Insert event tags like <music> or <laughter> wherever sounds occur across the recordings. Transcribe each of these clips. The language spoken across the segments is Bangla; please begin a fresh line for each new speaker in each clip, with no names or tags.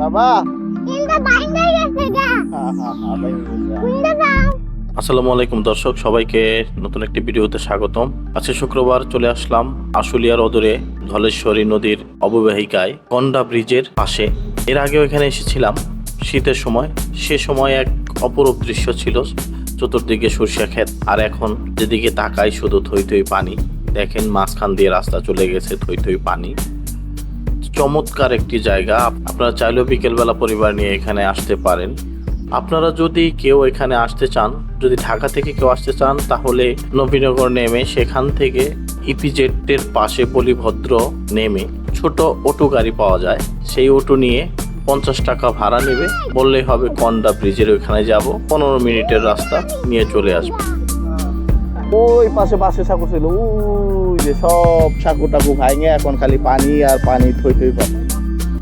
বাবা।
আসসালামু আলাইকুম দর্শক সবাইকে নতুন একটি ভিডিওতে স্বাগতম। আজকে শুক্রবার চলে আসলাম আশুলিয়ার অদূরে ধলেশ্বরী নদীর অববাহিকায় কন্ডা ব্রিজের পাশে। এর আগেও এখানে এসেছিলাম শীতের সময়। সে সময় এক অপরূপ দৃশ্য ছিল চতুর্দিকে সরিষা ক্ষেত। আর এখন যেদিকে তাকাই শুধু থই থই পানি। দেখেন মাঝখান দিয়ে রাস্তা চলে গেছে থই থই পানি। চমৎকার একটি জায়গা। আপনারা চাইলেও বিকেলবেলা পরিবার নিয়ে এখানে আসতে পারেন। আপনারা যদি কেউ এখানে আসতে চান, যদি ঢাকা থেকে কেউ আসতে চান, তাহলে নবীনগর নেমে সেখান থেকে ইপিজেটের পাশে বলিভদ্র নেমে ছোট অটো গাড়ি পাওয়া যায়। সেই অটো নিয়ে পঞ্চাশ টাকা ভাড়া নেবে। বললেই হবে, কন্ডা ব্রিজের ওইখানে যাব। পনেরো মিনিটের রাস্তা নিয়ে চলে আসবে।
ওই পাশে বাসে ছিল। যে সব সাঁকো টাকু ভাঙে এখন খালি পানি আর পানি থই থই পানি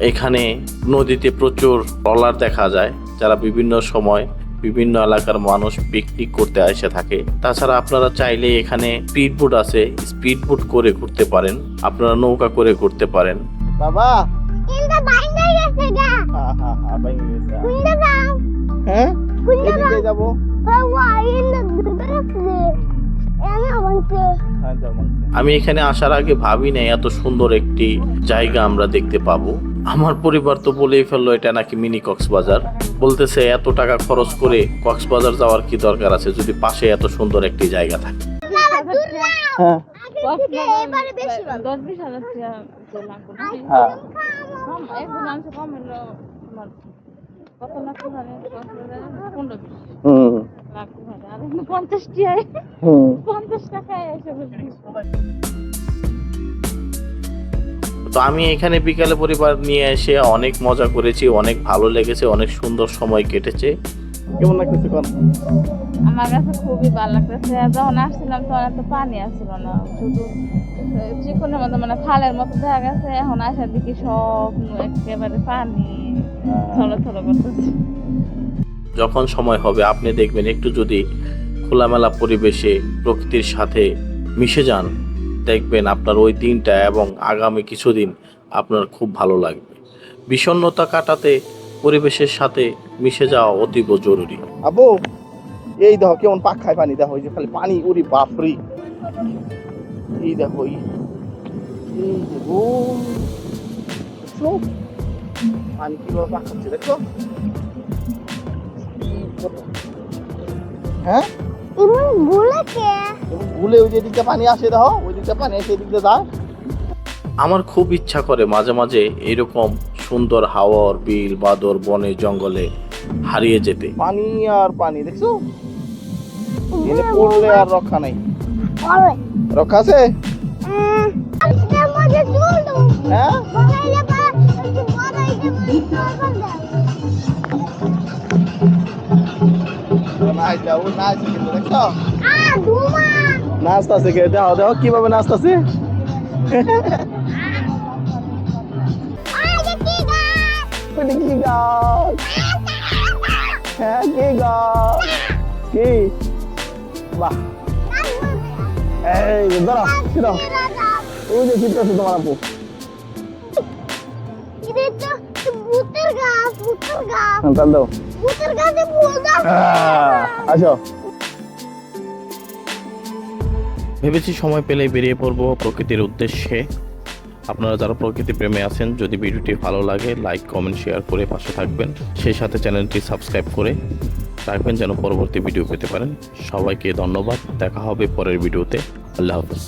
এখানে নদীতে প্রচুর ট্রলার দেখা যায় যারা বিভিন্ন সময় বিভিন্ন এলাকার মানুষ পিকনিক করতে এসে থাকে। তাছাড়া আপনারা চাইলে এখানে স্পিড বোট আছে স্পিড বোট করে ঘুরতে পারেন আপনারা নৌকা করে ঘুরতে পারেন।
বাবা!
কিন্তু বাইরে গেছে গা।
হ্যাঁ? হ্যাঁ হ্যাঁ হ্যাঁ যাব?
আমি
এখানে আসার আগে ভাবি নাই এত সুন্দর একটি জায়গা আমরা দেখতে পাবো। আমার পরিবার তো বলেই ফেলল এটা নাকি মিনি কক্সবাজার। বলতেছে এত টাকা খরচ করে কক্সবাজার যাওয়ার কি দরকার আছে যদি পাশে এত সুন্দর একটি জায়গা থাকে?
হ্যাঁ। হুম। হুম।
তো আমি এখানে বিকালে পরিবার নিয়ে এসে অনেক মজা করেছি অনেক ভালো লেগেছে অনেক সুন্দর সময় কেটেছে।
কেমন লাগতেছে কোন?
আমার কাছে খুবই ভালো লাগতেছে। যখন আসছিলাম তখন এত পানি আসছিল না। শুধু চিকনের মতো মানে খালের মতো দেখা গেছে। এখন আসার দিকে সব একেবারে পানি থলো থলো করতেছে।
যখন সময় হবে আপনি দেখবেন একটু যদি খোলামেলা পরিবেশে প্রকৃতির সাথে মিশে যান দেখবেন আপনার ওই দিনটা এবং আগামী কিছুদিন আপনার খুব ভালো লাগবে। বিষণ্ণতা কাটাতে পরিবেশের সাথে মিশে যাওয়া অতীব জরুরি।
আবু এই দেখো কেমন পাক খায় পানি দেখো যে খালি পানি উরি বাপরি। এই দেখো এই দেখো পানি কীভাবে পাক খাচ্ছে দেখছ হ্যাঁ ভুলে ওই যে পানি আসে দেখো ওই দিকটা পানি আসে এদিকটা যায়
আমার খুব ইচ্ছা করে মাঝে মাঝে এরকম সুন্দর হাওয়ার বিল বাদর বনে জঙ্গলে হারিয়ে যেতে।
পানি আর পানি দেখছ? এনে পড়লে আর রক্ষা নাই। রক্ষা আছে? হ্যাঁ? নাচতাছে কে? দেখো দেখো কীভাবে নাচতাছে। <laughs> ওটা কি গাছ? হ্যাঁ কি গাছ? কি? বাহ। এই যে দাঁড়াও দাঁড়াও। ওই যে চিত্রাছে তোমার আপু।
এটা
হ্যাঁ,
ভেবেছি সময় পেলেই বেরিয়ে পড়ব প্রকৃতির উদ্দেশ্যে। আপনারা যারা প্রকৃতি প্রেমে আছেন, যদি ভিডিওটি ভালো লাগে লাইক কমেন্ট শেয়ার করে পাশে থাকবেন। সেই সাথে চ্যানেলটি সাবস্ক্রাইব করে রাখবেন যেন পরবর্তী ভিডিও পেতে পারেন। সবাইকে ধন্যবাদ। দেখা হবে পরের ভিডিওতে। আল্লাহ হাফিজ।